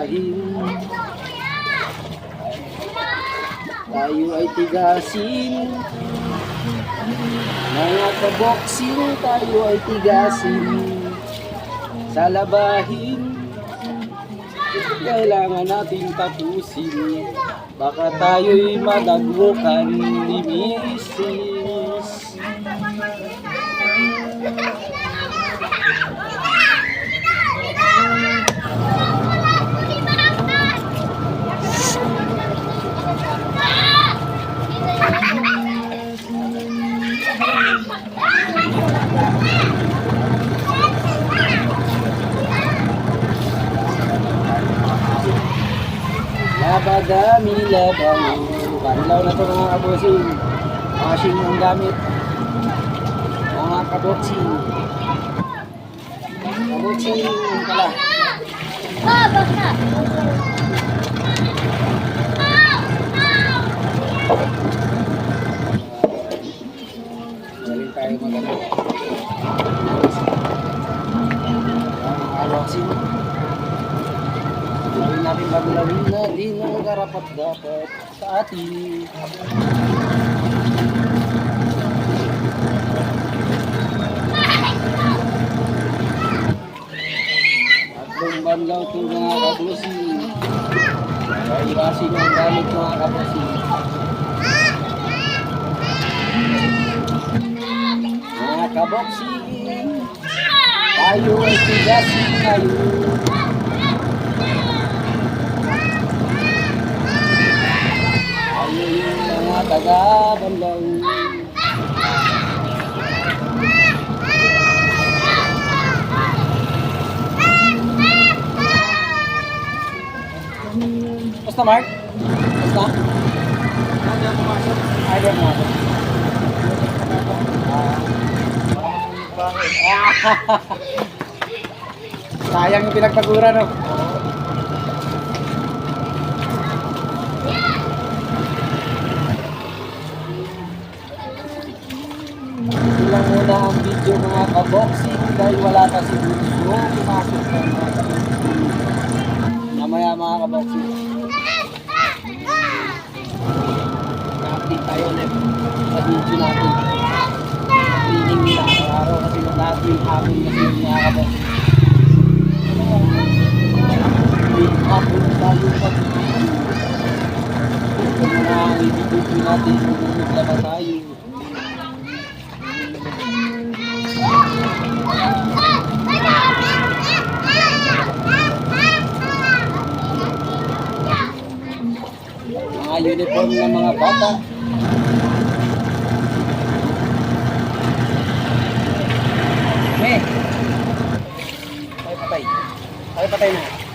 dahil tayo ay tigasin. Mga kaboksing tayo ay tigasin. Sa labahin kailangan natin tapusin. Baka tayo'y madagwokan ni Mrs. Labadami, labang. Panlaw na ito mga kabosing. Washing ang gamit. Mga kaboksing. Kaboksing pala. Ah, basta. Galing tayo magano. Ang kaboksing. Natin bagalawin na din ang karapat dapat sa atin. Tatlong banlaw ito mga kabosing. Iwasin ang gamit mga kabosing. Mga kaboksing, tayo ay tigasin ngayon. Tayo yung mga taga-banlaw. Basta Mark? Basta? Ayaw pumasok. Ayaw pumasok. Ah. Sayang yung pinagpagura, no? Ito lang muna ang video mga kaboxing dahil wala kasi gusto pumasok ng mga kaboxing. Mamaya mga kaboxing. Na-update tayo ulit sa video natin. Feeling nila araw kasi yung hapon kasi mga kaboxing. Hapon tayo ito muna ang i-video natin kung naglaba tayo. Uniform ng mga bata. Me. Patay patay. Patay patay na.